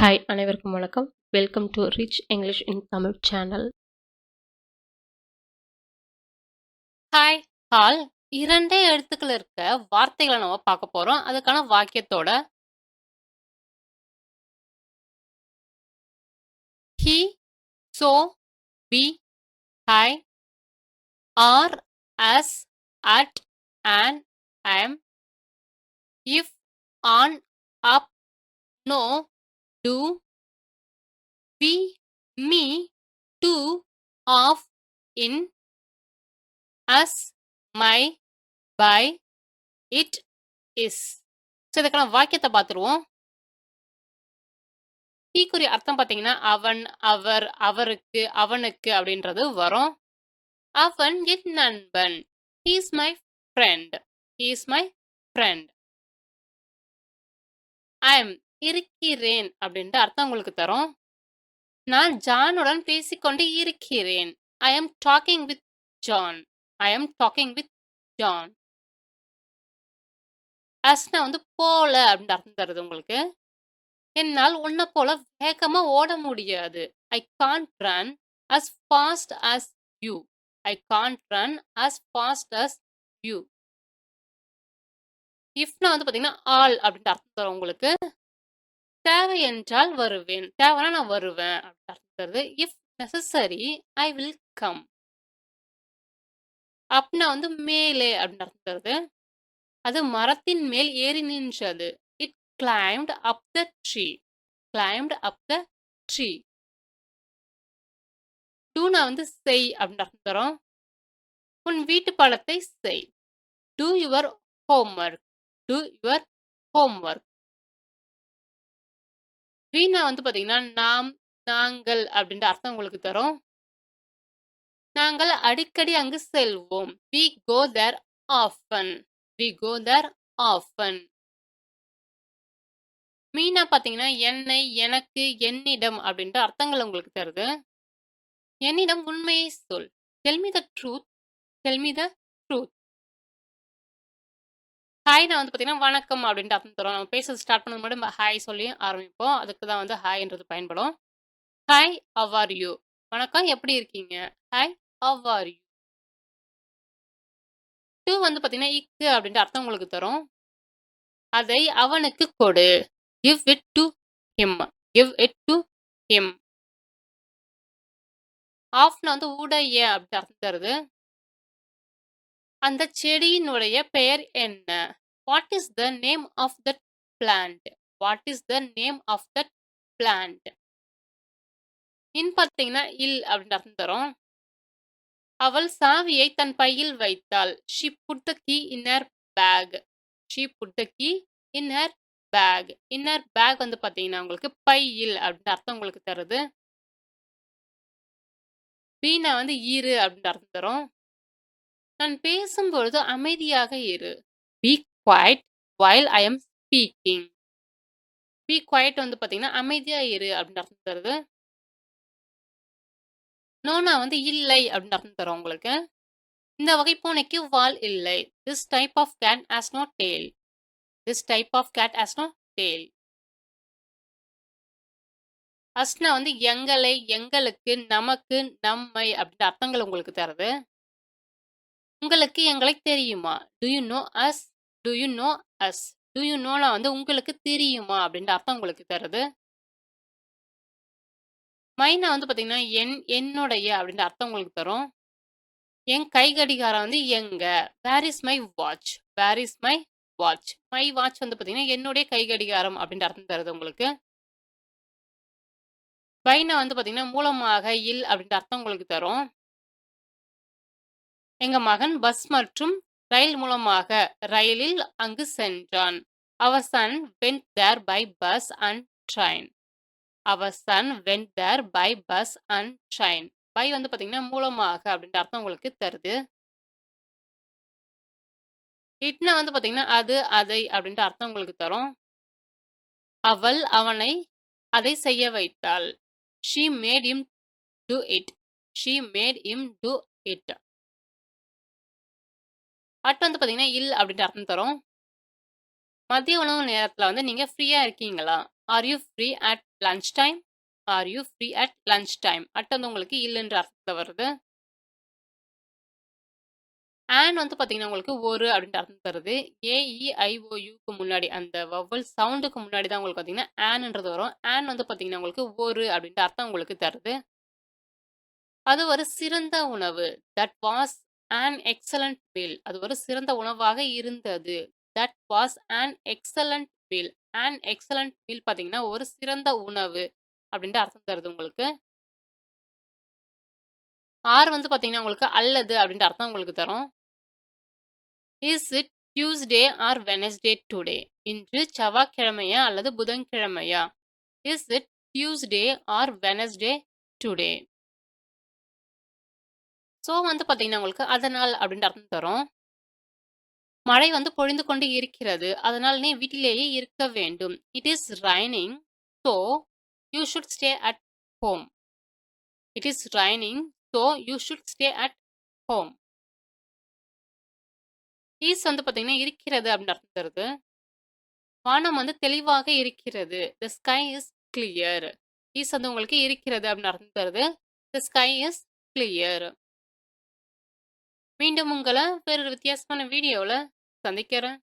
Hi அனைவருக்கும் வணக்கம். Welcome to rich English in Tamil channel hi all இரண்டே எழுத்துக்கள் இருக்க வார்த்தைகளை நம்ம பார்க்க போறோம். அதுக்கான வாக்கியத்தோட he so be hi or as at and I'm if on up no do, we, me, to, of, in, us, my, by, it, is. So இதுக்கான வாக்கியத்தை பார்த்துருவோம். தீக்குறி அர்த்தம் பார்த்தீங்கன்னா அவன் அவர் அவருக்கு அவனுக்கு அப்படின்றது வரும். அவன் என் நண்பன். He's my friend he's my friend I am இருக்கிறேன் அப்படின்ட்டு அர்த்தம் உங்களுக்கு தரும். நான் ஜானுடன் பேசிக்கொண்டு இருக்கிறேன். I am talking with John I am talking with John அஸ்னா வந்து போல அப்படின்னு அர்த்தம் தருது உங்களுக்கு. என்னால் உன்னை போல வேகமா ஓட முடியாது. I can't run as fast as you I can't run as fast as you இஃப்னா வந்து பார்த்தீங்கன்னா ஆல் அப்படின்ட்டு அர்த்தம் தரும் உங்களுக்கு. தேவை என்றால் வருவேன். தேவைன்னா நான் வருவேன் அப்படின்னு if necessary I will come அப்னா வந்து மேலே அப்படின்னு அர்த்தம் அது மரத்தின் மேல் ஏறி நின்றது. It climbed up the tree climbed up the tree டூனா வந்து செய் அப்படின்னு அர்த்தம் உன் வீட்டு படத்தை செய். Do your homework do your homework வீணா வந்து பார்த்தீங்கன்னா நாம் நாங்கள் அப்படின்ற அர்த்தம் உங்களுக்கு தரும். நாங்கள் அடிக்கடி அங்கு செல்வோம். We go there often we go there often Meena பார்த்தீங்கன்னா என்னை எனக்கு என்னிடம் அப்படின்ற அர்த்தங்கள் உங்களுக்கு தருது. என்னிடம் உண்மையை சொல். Tell me the truth tell me the truth hi நான் வந்து பார்த்தீங்கன்னா வணக்கம் அப்படின்ட்டு அர்த்தம் தரும். நம்ம பேச ஸ்டார்ட் பண்ணது மட்டும் ஹாய் சொல்லி ஆரம்பிப்போம். அதுக்கு தான் வந்து ஹாய்ன்றது பயன்படும். ஹாய் ஹவ் ஆர் யூ வணக்கம் எப்படி இருக்கீங்க? Hi how are you to வந்து பார்த்தீங்கன்னா இக்கு அப்படின்ட்டு அர்த்தம் உங்களுக்கு தரும். அதை அவனுக்கு கொடு. Give it to him give it to him ஆஃப்னா வந்து உடைய அப்படின்னு அர்த்தம் தருது. அந்த செடியினுடைய பெயர் என்ன? What is the name of that plant what is the name of that plant in பார்த்தீங்கன்னா இல் அப்படின்னு அர்த்தம் தரும். அவள் சாவியை தன் பையில் வைத்தாள். She put the key in her bag she put the key in her bag in her bag வந்து பார்த்தீங்கன்னா உங்களுக்கு பையில் அப்படின்னு அர்த்தம் உங்களுக்கு தருது. வீணா வந்து ஈரு அப்படின்னு அர்த்தம் தரும். நான் பேசும்பொழுது அமைதியாக இரு. Be quiet while I am speaking be quiet வந்து பார்த்தீங்கன்னா அமைதியாக இரு அப்படின்னு அர்த்தம் தருது. நோனா வந்து இல்லை அப்படின்னு அர்த்தம் தரும் உங்களுக்கு. இந்த வகை பூனைக்கு வால் இல்லை. This type of cat has no tail this type of cat has no tail அஸ்னா வந்து எங்களை எங்களுக்கு நமக்கு நம்மை அப்படின்ற அர்த்தங்கள் உங்களுக்கு தருது. உங்களுக்கு எங்களை தெரியுமா? Do you know us do you know us do you நோலாம் வந்து உங்களுக்கு தெரியுமா? அப்படின்ற அர்த்தம் உங்களுக்கு தருது. மைனா வந்து பார்த்தீங்கன்னா என் என்னுடைய அப்படின்ற அர்த்தம் உங்களுக்கு தரும். என் கை கடிகாரம் வந்து எங்க? Where is my watch where is my watch my watch வந்து பார்த்தீங்கன்னா என்னுடைய கை கடிகாரம் அப்படின்ற அர்த்தம் தருது உங்களுக்கு. பைனா வந்து பார்த்தீங்கன்னா மூலமாக இல் அப்படின்ற அர்த்தம் உங்களுக்கு தரும். எங்க மகன் பஸ் மற்றும் ரயில் மூலமாக ரயிலில் அங்கு சென்றான். Our son went there by bus and train our son went there by bus and train by வந்து பார்த்தீங்கன்னா மூலமாக அப்படின்ற அர்த்தம் உங்களுக்கு தருது. இட்னா வந்து பார்த்தீங்கன்னா அது அதை அப்படின்ற அர்த்தம் உங்களுக்கு தரும். அவள் அவனை அதை செய்ய வைத்தாள். She made him do it she made him do it at வந்து பார்த்தீங்கன்னா இல் அப்படின்ற அர்த்தம் தரும். மதிய உணவு நேரத்தில் வந்து நீங்கள் ஃப்ரீயாக இருக்கீங்களா? Are you free at lunch time are you free at lunch time at வந்து உங்களுக்கு இல்லைன்ற அர்த்தத்தை வருது. ஆன் வந்து பார்த்தீங்கன்னா உங்களுக்கு ஒரு அப்படின்ற அர்த்தம் தருது. ஏஇஐஓயுக்கு முன்னாடி அந்த வவ்வல் சவுண்டுக்கு முன்னாடி தான் உங்களுக்கு பார்த்தீங்கன்னா ஆன்ன்றது வரும். ஆன் வந்து பார்த்தீங்கன்னா உங்களுக்கு ஒரு அப்படின்ற அர்த்தம் உங்களுக்கு தருது. அது ஒரு சிறந்த உணவு. That was an excellent meal அது ஒரு சிறந்த உணவாக இருந்தது. That was an excellent meal an excellent meal பார்த்தீங்கன்னா ஒரு சிறந்த உணவு அப்படின்ற அர்த்தம் தருது உங்களுக்கு. ஆர் வந்து பார்த்தீங்கன்னா உங்களுக்கு அல்லது அப்படின்ற அர்த்தம் உங்களுக்கு தரும். Is it Tuesday or Wednesday today இன்று செவ்வாய்க்கிழமையா அல்லது புதன்கிழமையா? Is it Tuesday or Wednesday today so வந்து பார்த்தீங்கன்னா உங்களுக்கு அதனால் அப்படின்ற அர்த்தம் தரும். மழை வந்து பொழிந்து கொண்டு இருக்கிறது. அதனால் நீ வீட்டிலேயே இருக்க வேண்டும். It is raining so you should stay at home it is raining so you should stay at home is வந்து பார்த்தீங்கன்னா இருக்கிறது அப்படின்னு அர்த்தம் தருது. வானம் வந்து தெளிவாக இருக்கிறது. The sky is clear is வந்து உங்களுக்கு இருக்கிறது அப்படின்னு அர்த்தம் தருது. த ஸ்கை இஸ் கிளியர் மீண்டும் உங்களை வேறொரு வித்தியாசமான வீடியோவில் சந்திக்கிறேன்.